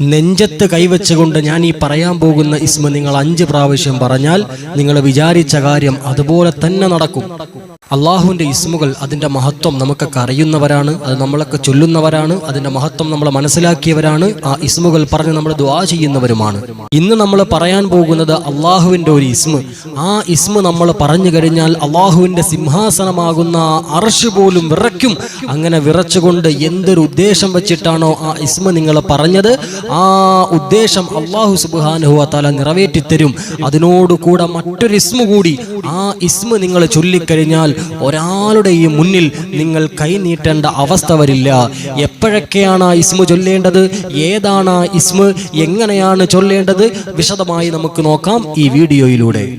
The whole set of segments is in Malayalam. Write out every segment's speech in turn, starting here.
നെഞ്ചത്ത് കൈവച്ചുകൊണ്ട് ഞാൻ ഈ പറയാൻ പോകുന്ന ഇസ്മ നിങ്ങൾ അഞ്ച് പ്രാവശ്യം പറഞ്ഞാൽ നിങ്ങൾ വിചാരിച്ച കാര്യം അതുപോലെ തന്നെ നടക്കും. അള്ളാഹുവിന്റെ ഇസ്മുകൾ അതിന്റെ മഹത്വം നമുക്കൊക്കെ അറിയുന്നവരാണ് അത് നമ്മളൊക്കെ ചൊല്ലുന്നവരാണ് അതിന്റെ മഹത്വം നമ്മൾ മനസ്സിലാക്കിയവരാണ് ആ ഇസ്മുകൾ പറഞ്ഞ് നമ്മൾ ദ്വാ ചെയ്യുന്നവരുമാണ്. ഇന്ന് നമ്മൾ പറയാൻ പോകുന്നത് അള്ളാഹുവിന്റെ ഒരു ഇസ്മ. ആ ഇസ്മ നമ്മൾ പറഞ്ഞു കഴിഞ്ഞാൽ അള്ളാഹുവിന്റെ സിംഹാസനമാകുന്ന അർഷ് പോലും വിറയ്ക്കും. അങ്ങനെ വിറച്ചുകൊണ്ട് എന്തൊരു ഉദ്ദേശം വെച്ചിട്ടാണോ ആ ഇസ്മ നിങ്ങൾ പറഞ്ഞത്? ആ ഉദ്ദേശം അള്ളാഹു സുബാനുഹു താല നിറവേറ്റിത്തരും. അതിനോടുകൂടെ മറ്റൊരു ഇസ്മ കൂടി ആ ഇസ്മ നിങ്ങൾ ചൊല്ലിക്കഴിഞ്ഞാൽ ഒരാളുടെയും മുന്നിൽ നിങ്ങൾ കൈനീട്ടേണ്ട അവസ്ഥ വരില്ല. എപ്പോഴൊക്കെയാണ് ഇസ്മു ചൊല്ലേണ്ടത്? ഏതാണ് ഇസ്മു? എങ്ങനെയാണ് ചൊല്ലേണ്ടത്? വിശദമായി നമുക്ക് നോക്കാം ഈ വീഡിയോയിലൂടെ.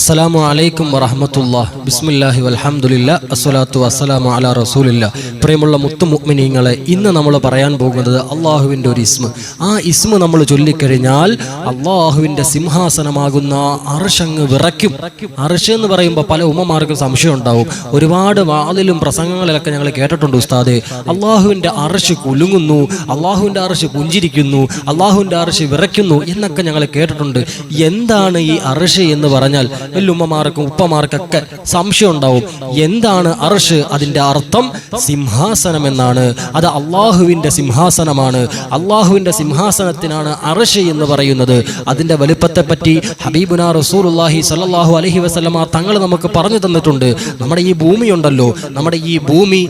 അസ്സലാമു അലൈക്കും വറഹമത്തുള്ള ബിസ്മില്ലാഹി വലഹമുല്ല അസ്സലാത്തു വസ്സലാമു അല റസൂലില്ല. പ്രിയമുള്ള മുത്തു മുഗ്മിനീങ്ങളെ ഇന്ന് നമ്മൾ പറയാൻ പോകുന്നത് അള്ളാഹുവിന്റെ ഒരു ഇസ്മ. ആ ഇസ്മ നമ്മൾ ചൊല്ലിക്കഴിഞ്ഞാൽ അള്ളാഹുവിന്റെ സിംഹാസനമാകുന്ന അർഷങ്ങ് വിറയ്ക്കും. അർഷ് എന്ന് പറയുമ്പോൾ പല ഉമ്മമാർക്കും സംശയം ഉണ്ടാവും. ഒരുപാട് വാതിലും പ്രസംഗങ്ങളിലൊക്കെ ഞങ്ങൾ കേട്ടിട്ടുണ്ട് ഉസ്താദെ. അള്ളാഹുവിന്റെ അർഷ് കുലുങ്ങുന്നു അള്ളാഹുവിന്റെ അർഷ് പുഞ്ചിരിക്കുന്നു അള്ളാഹുവിന്റെ അർഷ് വിറയ്ക്കുന്നു എന്നൊക്കെ ഞങ്ങൾ കേട്ടിട്ടുണ്ട്. എന്താണ് ഈ അർഷ് എന്ന് പറഞ്ഞാൽ? വല്ലുമ്മമാർക്കും ഉപ്പമാർക്കൊക്കെ സംശയം ഉണ്ടാവും എന്താണ് അർഷ് അതിന്റെ അർത്ഥം? സിംഹാസനം എന്നാണ് അത് അള്ളാഹുവിന്റെ സിംഹാസനമാണ്. അള്ളാഹുവിന്റെ സിംഹാസനത്തിനാണ് അർഷ് എന്ന് പറയുന്നത്. അതിന്റെ വലുപ്പത്തെ പറ്റി ഹബീബുന റസൂലുള്ളാഹി സ്വല്ലല്ലാഹു അലഹി വസ്ലമ തങ്ങൾ നമുക്ക് പറഞ്ഞു തന്നിട്ടുണ്ട്. നമ്മുടെ ഈ ഭൂമി ഉണ്ടല്ലോ നമ്മുടെ ഈ ഭൂമി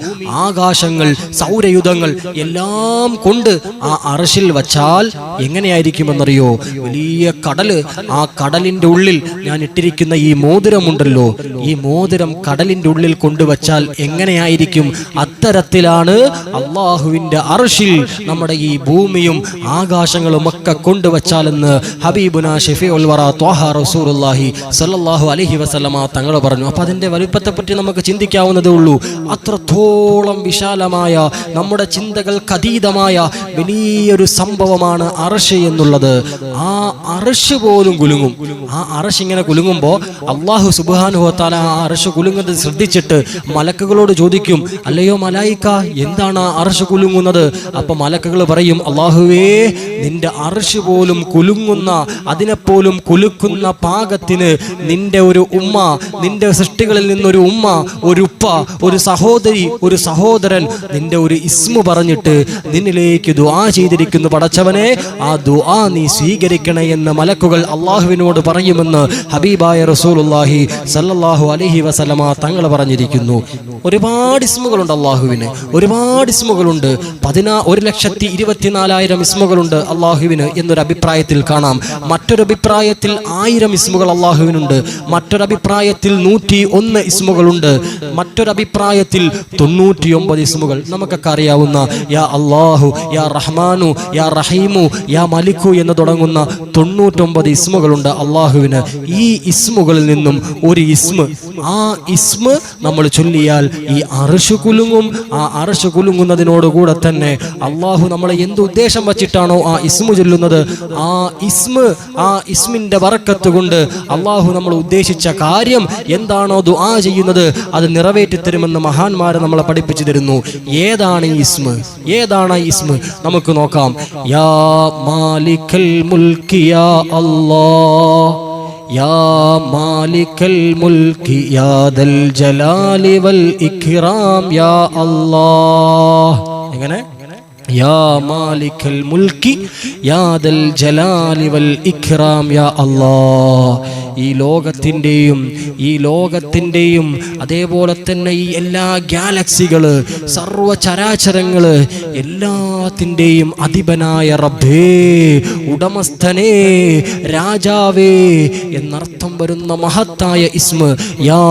ആകാശങ്ങൾ സൗരയുധങ്ങൾ എല്ലാം കൊണ്ട് ആ അറശിൽ വച്ചാൽ എങ്ങനെയായിരിക്കുമെന്നറിയോ? വലിയ കടൽ ആ കടലിന്റെ ഉള്ളിൽ ഞാൻ ഇട്ടിരിക്കുന്ന. ഈ മോതിരമുണ്ടല്ലോ. ഈ മോതിരം കടലിന്റെ ഉള്ളിൽ കൊണ്ടുവച്ചാൽ എങ്ങനെയായിരിക്കും? അത്തരത്തിലാണ് അള്ളാഹുവിന്റെ അർഷിൽ നമ്മുടെ ഈ ഭൂമിയും ആകാശങ്ങളും ഒക്കെ കൊണ്ടുവച്ചാലെന്ന് ഹബീബുന ഷെഫി വറ ത്വാഹ റസൂലുള്ളാഹി സല്ലല്ലാഹു അലൈഹി വസ്ലമ തങ്ങൾ പറഞ്ഞു. അപ്പൊ അതിന്റെ വലുപ്പത്തെ പറ്റി നമുക്ക് ചിന്തിക്കാവുന്നതേ ഉള്ളൂ. അത്രത്തോളം വിശാലമായ നമ്മുടെ ചിന്തകൾക്ക് അതീതമായ വലിയൊരു സംഭവമാണ് അർഷ് എന്നുള്ളത്. ആ അർഷ് പോലും കുലുങ്ങും. ആ അർഷ് ഇങ്ങനെ കുലുങ്ങുമ്പോൾ അള്ളാഹു സുബാനുഹത്താല ആ അർഷ് കുലുങ്ങുന്നത് ശ്രദ്ധിച്ചിട്ട് മലക്കുകളോട് ചോദിക്കും അല്ലയോ മലായിക്ക എന്താണ് അർഷ് കുലുങ്ങുന്നത്? അപ്പൊ മലക്കുകൾ പറയും അള്ളാഹുവേ നിന്റെ അർഷ് പോലും കുലുങ്ങുന്ന അതിനെപ്പോലും കുലുക്കുന്ന പാകത്തിന് നിന്റെ ഒരു ഉമ്മ നിന്റെ സൃഷ്ടികളിൽ നിന്നൊരു ഉമ്മ ഒരു ഉപ്പ ഒരു സഹോദരി ഒരു സഹോദരൻ നിന്റെ ഒരു ഇസ്മു പറഞ്ഞിട്ട് നിന്നിലേക്ക് ദുആ ചെയ്തിരിക്കുന്നു. പടച്ചവനെ ആ ദുആ നീ സ്വീകരിക്കണേ എന്ന് മലക്കുകൾ അള്ളാഹുവിനോട് പറയുമെന്ന് ഹബീബായ റസൂലുള്ളാഹി സല്ലല്ലാഹു അലൈഹി വസല്ലമ തങ്ങൾ പറഞ്ഞിരിക്കുന്നു. ഒരുപാട് ഇസ്മുകളുണ്ട് അള്ളാഹുവിന് ഒരുപാട് ഇസ്മുകളുണ്ട്. പതിനാ ഒരു ലക്ഷത്തി ഇരുപത്തിനാലായിരം ഇസ്മുകളുണ്ട് അള്ളാഹുവിന് എന്നൊരു അഭിപ്രായത്തിൽ കാണാം. മറ്റൊരു അഭിപ്രായത്തിൽ ആയിരം ഇസ്മുകൾ അള്ളാഹുവിനുണ്ട്. മറ്റൊരു അഭിപ്രായത്തിൽ നൂറ്റി ഒന്ന് ഇസ്മുകളുണ്ട്. മറ്റൊരു അഭിപ്രായത്തിൽ തൊണ്ണൂറ്റിയൊമ്പത് ഇസ്മുകൾ. നമുക്കൊക്കെ അറിയാവുന്ന യാ അള്ളാഹു യാ റഹ്മാനു യാ റഹീമു യാ മലിക്കു എന്ന് തുടങ്ങുന്ന തൊണ്ണൂറ്റൊമ്പത് ഇസ്മുകളുണ്ട് അള്ളാഹുവിന്. ഈ ഇസ്മുകളിൽ നിന്നും ഒരു ഇസ്മ ആ ഇസ്മ നമ്മൾ ചൊല്ലിയാൽ ഈ അർഷ് കുലുങ്ങും ആ അറശ് കുലുങ്ങുന്നതിനോടുകൂടെ തന്നെ അള്ളാഹു നമ്മളെ എന്ത് ഉദ്ദേശം വച്ചിട്ടാണോ ആ ഇസ്മു ചൊല്ലുന്നത്? ആ ഇസ്മ ആ ഇസ്മിന്റെ വറക്കത്ത് കൊണ്ട് അള്ളാഹു നമ്മൾ ഉദ്ദേശിച്ച കാര്യം എന്താണോ ദുആ ചെയ്യുന്നത് അത് നിറവേറ്റിത്തരുമെന്ന് മഹാന്മാരെ നമ്മളെ പഠിപ്പിച്ചു തരുന്നു. ഏതാണ് ഈ ഇസ്മ? ഏതാണ് ഈ ഇസ്മ? നമുക്ക് നോക്കാം. യാ മാലിക്കൽ മുൽക്കിയ യാ അല്ലാഹ് يا مالك الملك يا ذا الجلال والإكرام يا الله എങ്ങനെ مالك الملك يا يا الله ഈ ലോകത്തിന്റെയും ഈ ലോകത്തിന്റെയും അതേപോലെ തന്നെ ഈ എല്ലാ ഗാലക്സികൾ സർവചരാചരങ്ങൾ എല്ലാത്തിന്റെയും അധിപനായ റബ്ബേ ഉടമസ്ഥനേ രാജാവേ എന്നർത്ഥം വരുന്ന മഹത്തായ ഇസ്മ യാ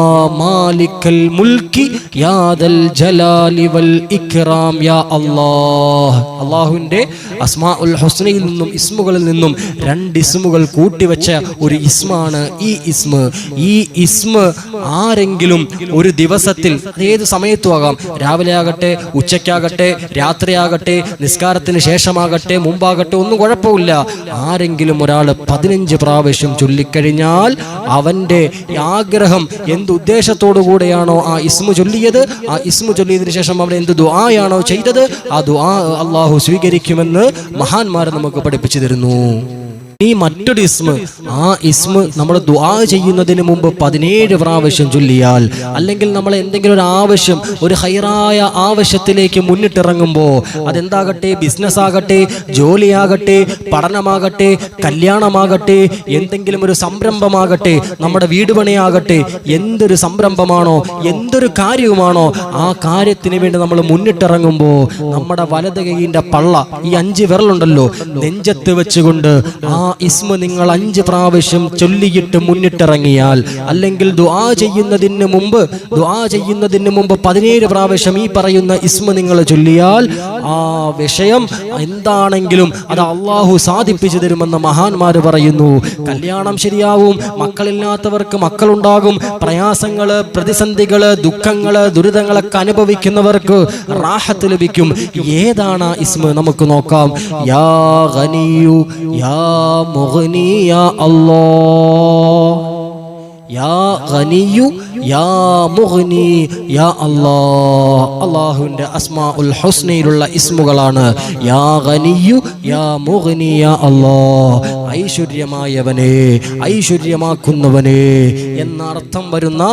മാലിക്കൽ മുൽക്കി യാ ദൽ ജലാലി വൽ ഇക്റാം യാ അല്ലാഹ്. അള്ളാഹുവിന്റെ അസ്മാ ഉൽ ഹുസ്നയിൽ നിന്നും ഇസ്മുകളിൽ നിന്നും രണ്ട് ഇസ്മുകൾ കൂട്ടിവെച്ച ഒരു ഇസ്മാണ് ഈ ഇസ്മ. ഈ ഇസ്മ ആരെങ്കിലും ഒരു ദിവസത്തിൽ ഏത് സമയത്തും ആകാം. രാവിലെ ആകട്ടെ ഉച്ചയ്ക്കാകട്ടെ രാത്രിയാകട്ടെ നിസ്കാരത്തിന് ശേഷമാകട്ടെ മുമ്പാകട്ടെ ഒന്നും കുഴപ്പമില്ല. ആരെങ്കിലും ഒരാൾ പതിനഞ്ച് പ്രാവശ്യം ചൊല്ലിക്കഴിഞ്ഞാൽ അവന്റെ ആഗ്രഹം എന്ത് ഉദ്ദേശത്തോടു കൂടെയാണോ ആ ഇസ്മു ചൊല്ലിയത്? ആ ഇസ്മു ചൊല്ലിയതിനു ശേഷം അവൻ എന്ത് ദുആയാണോ ചെയ്തത്? ആ ദുആ അള്ളാഹു സ്വീകരിക്കുമെന്ന് മഹാന്മാർ നമുക്ക് പഠിപ്പിച്ചു തരുന്നു. ഈ മറ്റൊരു ഇസ്മ. ആ ഇസ്മ നമ്മൾ ദുആ ചെയ്യുന്നതിന് മുമ്പ് പതിനേഴ് പ്രാവശ്യം ചൊല്ലിയാൽ അല്ലെങ്കിൽ നമ്മൾ എന്തെങ്കിലും ഒരു ആവശ്യം ഒരു ഹൈറായ ആവശ്യത്തിലേക്ക് മുന്നിട്ടിറങ്ങുമ്പോൾ അതെന്താകട്ടെ? ബിസിനസ് ആകട്ടെ ജോലിയാകട്ടെ പഠനമാകട്ടെ കല്യാണമാകട്ടെ എന്തെങ്കിലും ഒരു സംരംഭമാകട്ടെ നമ്മുടെ വീട് പണിയാകട്ടെ എന്തൊരു സംരംഭമാണോ എന്തൊരു കാര്യവുമാണോ ആ കാര്യത്തിന് വേണ്ടി നമ്മൾ മുന്നിട്ടിറങ്ങുമ്പോൾ നമ്മുടെ വലത് പള്ള ഈ അഞ്ച് വിരലുണ്ടല്ലോ നെഞ്ചത്ത് വെച്ചുകൊണ്ട് ആ ഇസ്മ നിങ്ങൾ അഞ്ച് പ്രാവശ്യം ചൊല്ലിയിട്ട് മുന്നിട്ടിറങ്ങിയാൽ അല്ലെങ്കിൽ ദുആ ചെയ്യുന്നതിന് മുമ്പ് ദുആ ചെയ്യുന്നതിന് മുമ്പ് പതിനേഴ് പ്രാവശ്യം ഈ പറയുന്ന ഇസ്മ നിങ്ങൾ ചൊല്ലിയാൽ ആ വിഷയം എന്താണെങ്കിലും അത് അള്ളാഹു സാധിപ്പിച്ചു തരുമെന്ന് മഹാന്മാര് പറയുന്നു. കല്യാണം ശരിയാവും മക്കളില്ലാത്തവർക്ക് മക്കളുണ്ടാകും പ്രയാസങ്ങൾ പ്രതിസന്ധികൾ ദുഃഖങ്ങൾ ദുരിതങ്ങളൊക്കെ അനുഭവിക്കുന്നവർക്ക് റാഹത്ത് ലഭിക്കും. ഏതാണ് ഇസ്മ? നമുക്ക് നോക്കാം. യാ ഗനിയു യാ അല്ലാഹ് യാ ഖനിയു യാ മുഗ്നി യാ അല്ലാഹ് അല്ലാഹുവിന്റെ അസ്മാ ഉൽ ഹുസ്നയിലുള്ള ഇസ്മുകളാണ് യാ ഖനിയു യാ മുഗ്നി യാ അല്ലാഹ് ഐശ്വര്യമായവനെ ഐശ്വര്യമാക്കുന്നവനെ എന്നർത്ഥം വരുന്ന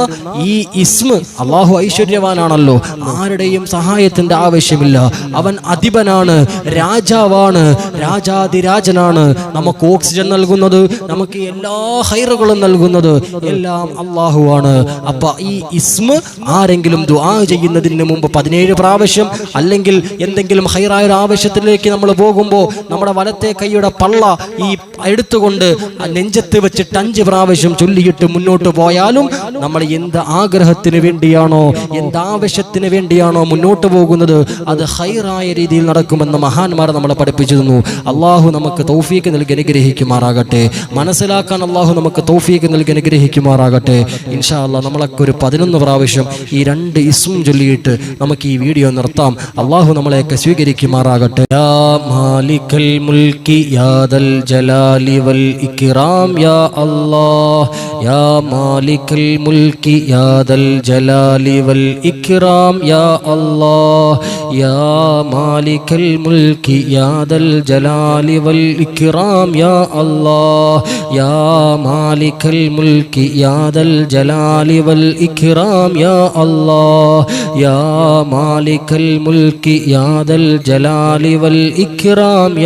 ഈ ഇസ്മ അള്ളാഹു ഐശ്വര്യവാനാണല്ലോ. ആരുടെയും സഹായത്തിന്റെ ആവശ്യമില്ല. അവൻ അധിപനാണ് രാജാവാണ് രാജാതിരാജനാണ് നമുക്ക് ഓക്സിജൻ നൽകുന്നത് നമുക്ക് എല്ലാ ഹൈറുകളും നൽകുന്നത് എല്ലാം അള്ളാഹുവാണ് അപ്പൊ ഈ ഇസ്മ ആരെങ്കിലും ദുആ ചെയ്യുന്നതിന് മുമ്പ് പതിനേഴ് പ്രാവശ്യം അല്ലെങ്കിൽ എന്തെങ്കിലും ഹൈറായ ഒരു ആവശ്യത്തിലേക്ക് നമ്മൾ പോകുമ്പോൾ നമ്മുടെ വലത്തെ കൈയുടെ പള്ള ഈ എടുത്തുകൊണ്ട് നെഞ്ചത്ത് വെച്ചിട്ട് അഞ്ച് പ്രാവശ്യം ചൊല്ലിയിട്ട് മുന്നോട്ട് പോയാലും നമ്മൾ എന്ത് ആഗ്രഹത്തിന് വേണ്ടിയാണോ എന്ത് ആവശ്യത്തിന് വേണ്ടിയാണോ മുന്നോട്ട് പോകുന്നത് അത് ഹൈറായ രീതിയിൽ നടക്കുമെന്ന് മഹാന്മാർ നമ്മളെ പഠിപ്പിച്ചു തന്നു അള്ളാഹു നമുക്ക് തൗഫീക്ക് നൽകി അനുഗ്രഹിക്കുമാറാകട്ടെ. മനസ്സിലാക്കാൻ അള്ളാഹു നമുക്ക് തൗഫീക്ക് നൽകി അനുഗ്രഹിക്കുമാറാകട്ടെ. ഇൻഷാ അല്ലാ നമ്മളൊക്കെ ഒരു പതിനൊന്ന് പ്രാവശ്യം ഈ രണ്ട് ഇസ്മും ചൊല്ലിയിട്ട് നമുക്ക് ഈ വീഡിയോ നിർത്താം. അള്ളാഹു നമ്മളെയൊക്കെ സ്വീകരിക്കുമാറാകട്ടെ. മാലിക്കൽ മുൽക്കി യാദൽ ജലാലി വൽ ഇക്റാം യാ അല്ലാഹ് യാ മാലിക്കൽ മുൽക്കി യാദൽ ജലാലി വൽ ഇക്റാം യാ അല്ലാഹ് യാ മാലിക്കൽ മുൽക്കി യാദൽ ജലാലി വൽ ഇക്റാം യാ അല്ലാഹ് യാ മാലിക്കൽ മുൽക്കി യാദൽ ജലാലി വൽ ഇക്റാം യാ അല്ലാഹ് യാ മാലിക്കൽ മുൽക്കി ജലാലി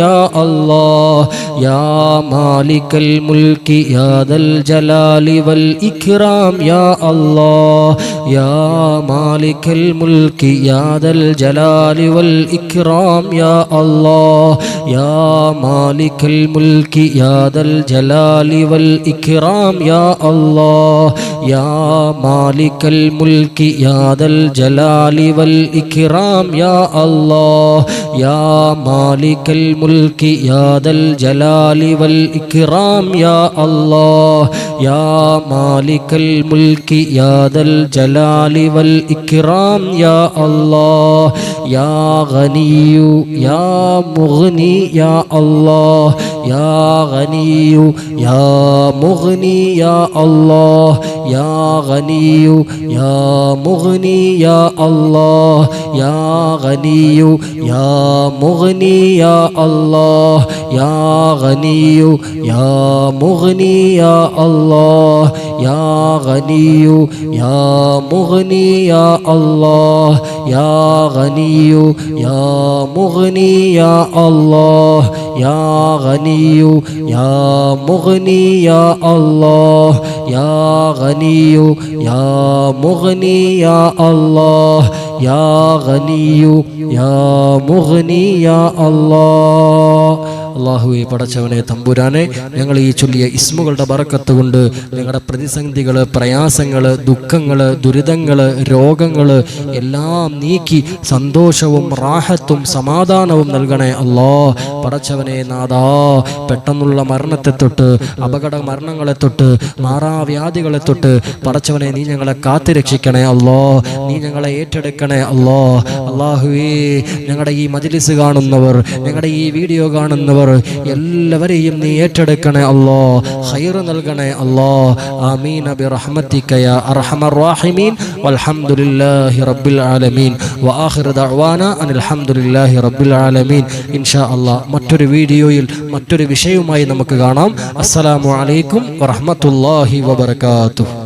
യാ അല്ലാഹ് യാ مالك الملك يا ذا الجلال والإكرام يا الله يا مالك الملك يا ذا الجلال والإكرام يا الله يا مالك الملك يا ذا الجلال والإكرام يا الله يا مالك الملك يا ذا الجلال والإكرام يا الله يا مالك الملك يا ذا الجلال والإكرام والإكرام يا الله يا مالك الملك يا ذا الجلال والإكرام يا الله يا غني يا مغني يا الله يا غني يا مغني يا الله يا غني يا مغني يا الله يا غني يا مغني يا الله يا غني يا مغني يا الله. يا غني يا مغني يا الله. يا غني يا مغني يا الله. يا غني يا مغني يا الله. يا غني يا مغني يا الله. يا غني يا مغني يا الله. അള്ളാഹുവെ പടച്ചവനെ തമ്പുരാനെ ഞങ്ങൾ ഈ ചൊല്ലിയ ഇസ്മുകളുടെ ബറക്കത്ത് കൊണ്ട് ഞങ്ങളുടെ പ്രതിസന്ധികൾ പ്രയാസങ്ങൾ ദുഃഖങ്ങൾ ദുരിതങ്ങൾ രോഗങ്ങൾ എല്ലാം നീക്കി സന്തോഷവും റാഹത്തും സമാധാനവും നൽകണേ അല്ലാ പടച്ചവനെ നാദാ പെട്ടെന്നുള്ള മരണത്തെ തൊട്ട് അപകട മരണങ്ങളെ തൊട്ട് മാറാവ്യാധികളെ തൊട്ട് പടച്ചവനെ നീ ഞങ്ങളെ കാത്തുരക്ഷിക്കണേ അല്ലോ നീ ഞങ്ങളെ ഏറ്റെടുക്കണേ അല്ലോ അള്ളാഹുവേ ഞങ്ങളുടെ ഈ മജ്ലിസ് കാണുന്നവർ ഞങ്ങളുടെ ഈ വീഡിയോ കാണുന്നവർ എല്ലാവരെയും നീ ഏറ്റെടുക്കണേ അല്ലോ. ഹൈർ നൽകണേ അല്ലോ. ആമീൻ. അബി റഹ്മത്തിക്കയ അർഹമർ റാഹിമീൻ. വൽഹംദുലില്ലാഹി റബ്ബിൽ ആലമീൻ. വആഖിർ ദഅവാന അനിൽ ഹംദുലില്ലാഹി റബ്ബിൽ ആലമീൻ. ഇൻഷാ അല്ലാ. മറ്റൊരു വീഡിയോയിൽ മറ്റൊരു വിഷയവുമായി നമുക്ക് കാണാം. അസ്സലാമു അലൈക്കും വറഹ്മത്തുള്ളാഹി വബറകാതുഹു.